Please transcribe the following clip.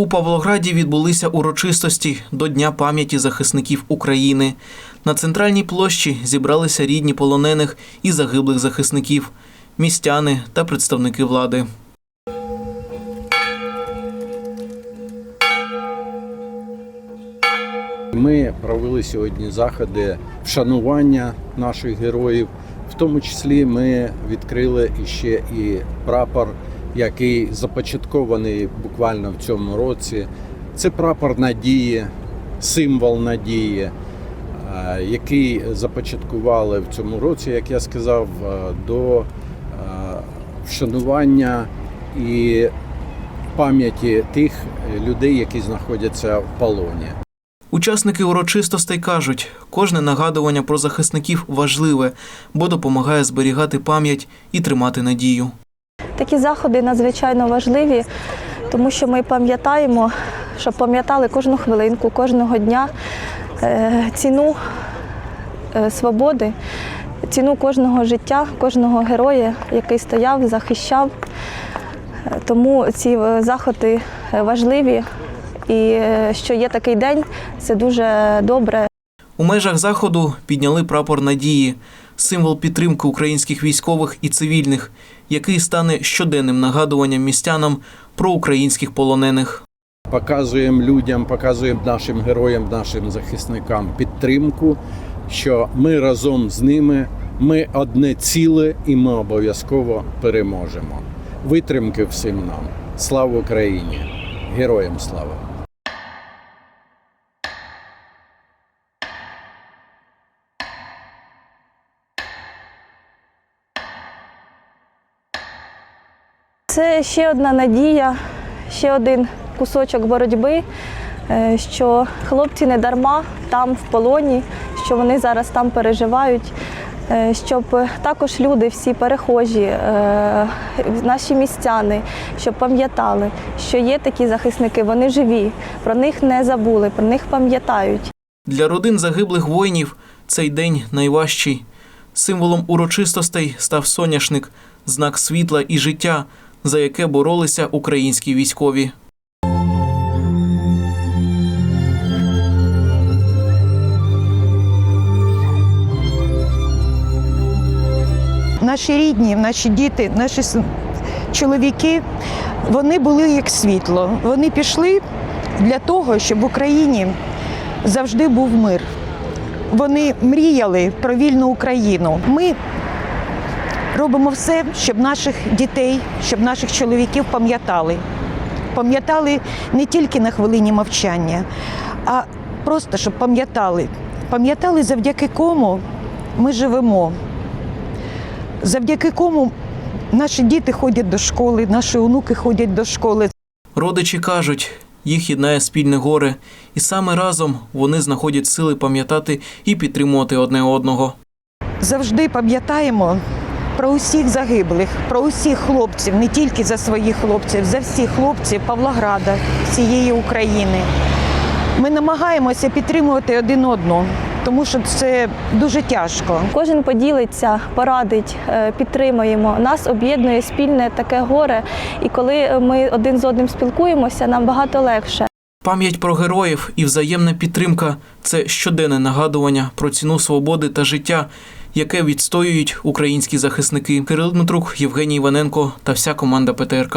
У Павлограді відбулися урочистості до Дня пам'яті захисників України. На центральній площі зібралися рідні полонених і загиблих захисників, містяни та представники влади. Ми провели сьогодні заходи вшанування наших героїв. В тому числі ми відкрили іще і прапор, який започаткований буквально в цьому році. Це прапор надії, символ надії, е, який започаткували в цьому році, як я сказав, е, до е, вшанування і пам'яті тих людей, які знаходяться в полоні. Учасники урочистостей кажуть, кожне нагадування про захисників важливе, бо допомагає зберігати пам'ять і тримати надію. Такі заходи надзвичайно важливі, тому що ми пам'ятаємо, щоб пам'ятали кожну хвилинку, кожного дня е, ціну е, свободи, ціну кожного життя, кожного героя, який стояв, захищав. Е, Тому ці заходи важливі. І що є такий день, це дуже добре. У межах заходу підняли прапор надії, символ підтримки українських військових і цивільних, який стане щоденним нагадуванням містянам про українських полонених. показуємо людям, показуємо нашим героям, нашим захисникам підтримку, що ми разом з ними, ми одне ціле і ми обов'язково переможемо. Витримки всім нам. Слава Україні! Героям слава! Це ще одна надія, ще один кусочок боротьби, е, що хлопці не дарма там в полоні, що вони зараз там переживають, е, щоб також люди, всі перехожі, е, наші містяни, щоб пам'ятали, що є такі захисники, вони живі, про них не забули, про них пам'ятають. Для родин загиблих воїнів цей день найважчий. Символом урочистостей став соняшник, знак світла і життя, за яке боролися українські військові. Наші рідні, наші діти, наші чоловіки, вони були як світло. Вони пішли для того, щоб в Україні завжди був мир. Вони мріяли про вільну Україну. Ми робимо все, щоб наших дітей, щоб наших чоловіків пам'ятали. Пам'ятали не тільки на хвилині мовчання, а просто щоб пам'ятали. Пам'ятали, завдяки кому ми живемо завдяки кому наші діти ходять до школи, наші онуки ходять до школи. Родичі кажуть, їх єднає спільне горе, і саме разом вони знаходять сили пам'ятати і підтримувати одне одного. Завжди пам'ятаємо про усіх загиблих, про усіх хлопців, не тільки за своїх хлопців, за всіх хлопців Павлограда, всієї України. Ми намагаємося підтримувати один одного, тому що це дуже тяжко. Кожен поділиться, порадить, е, підтримуємо. Нас об'єднує спільне таке горе. І коли ми один з одним спілкуємося, нам багато легше. Пам'ять про героїв і взаємна підтримка це щоденне нагадування про ціну свободи та життя, яке відстоюють українські захисники. Кирил Дмитрук, Євгеній Іваненко та вся команда ПТРК.